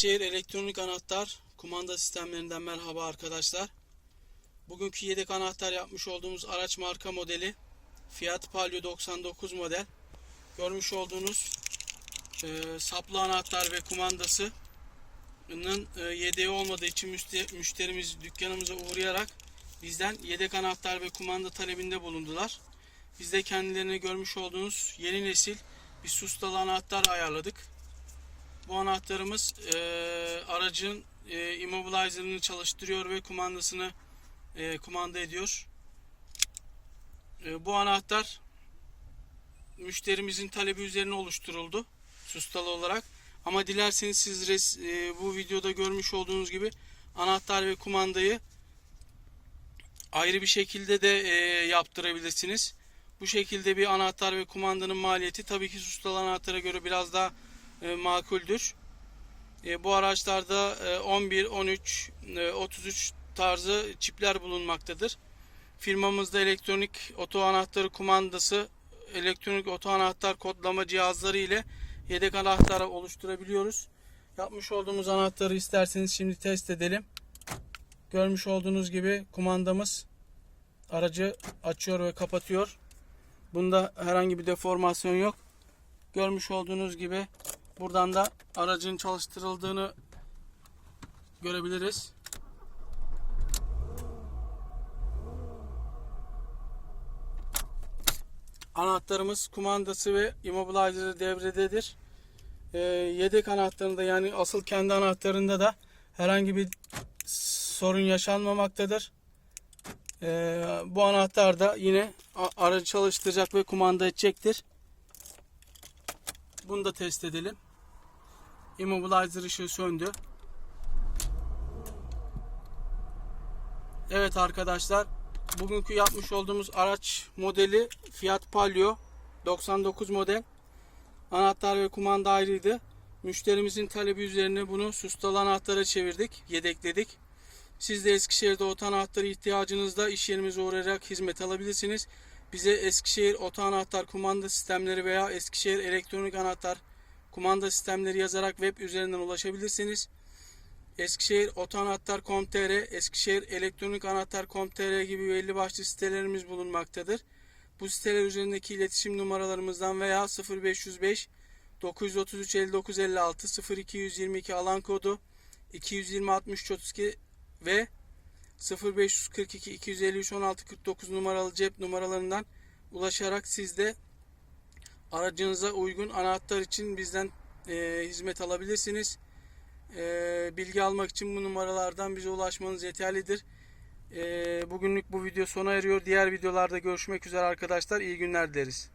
Eskişehir Elektronik Anahtar kumanda sistemlerinden merhaba arkadaşlar. Bugünkü yedek anahtar yapmış olduğumuz araç marka modeli Fiat Palio 99 model. Görmüş olduğunuz e, saplı anahtar ve kumandasının e, yedeği olmadığı için müşte- müşterimiz dükkanımıza uğrayarak bizden yedek anahtar ve kumanda talebinde bulundular. Biz de kendilerine görmüş olduğunuz yeni nesil bir sustalı anahtar ayarladık. Bu anahtarımız e, aracın e, immobilizer'ını çalıştırıyor ve kumandasını e, kumanda ediyor. E, bu anahtar müşterimizin talebi üzerine oluşturuldu sustalı olarak. Ama dilerseniz siz res- e, bu videoda görmüş olduğunuz gibi anahtar ve kumandayı ayrı bir şekilde de e, yaptırabilirsiniz. Bu şekilde bir anahtar ve kumandanın maliyeti tabii ki sustalı anahtara göre biraz daha e, makuldür. E, bu araçlarda e, 11, 13, e, 33 tarzı çipler bulunmaktadır. Firmamızda elektronik oto anahtarı kumandası, elektronik oto anahtar kodlama cihazları ile yedek anahtarı oluşturabiliyoruz. Yapmış olduğumuz anahtarı isterseniz şimdi test edelim. Görmüş olduğunuz gibi kumandamız aracı açıyor ve kapatıyor. Bunda herhangi bir deformasyon yok. Görmüş olduğunuz gibi buradan da aracın çalıştırıldığını görebiliriz. Anahtarımız kumandası ve immobilizer'ı devrededir. Ee, yedek anahtarında yani asıl kendi anahtarında da herhangi bir sorun yaşanmamaktadır. Ee, bu anahtar da yine aracı çalıştıracak ve kumanda edecektir. Bunu da test edelim. Immobilizer ışığı söndü. Evet arkadaşlar. Bugünkü yapmış olduğumuz araç modeli Fiat Palio 99 model. Anahtar ve kumanda ayrıydı. Müşterimizin talebi üzerine bunu sustalı anahtara çevirdik, yedekledik. Siz de Eskişehir'de oto anahtarı ihtiyacınızda iş yerimize uğrayarak hizmet alabilirsiniz. Bize Eskişehir oto anahtar kumanda sistemleri veya Eskişehir elektronik anahtar kumanda sistemleri yazarak web üzerinden ulaşabilirsiniz. Eskişehir otoanahtar.com.tr, Eskişehir elektronik anahtar.com.tr gibi belli başlı sitelerimiz bulunmaktadır. Bu siteler üzerindeki iletişim numaralarımızdan veya 0505 933 59 56 0222 alan kodu 220 63 32 ve 0542 253 16 49 numaralı cep numaralarından ulaşarak siz de aracınıza uygun anahtar için bizden e, hizmet alabilirsiniz. E, bilgi almak için bu numaralardan bize ulaşmanız yeterlidir. E, bugünlük bu video sona eriyor. Diğer videolarda görüşmek üzere arkadaşlar. İyi günler dileriz.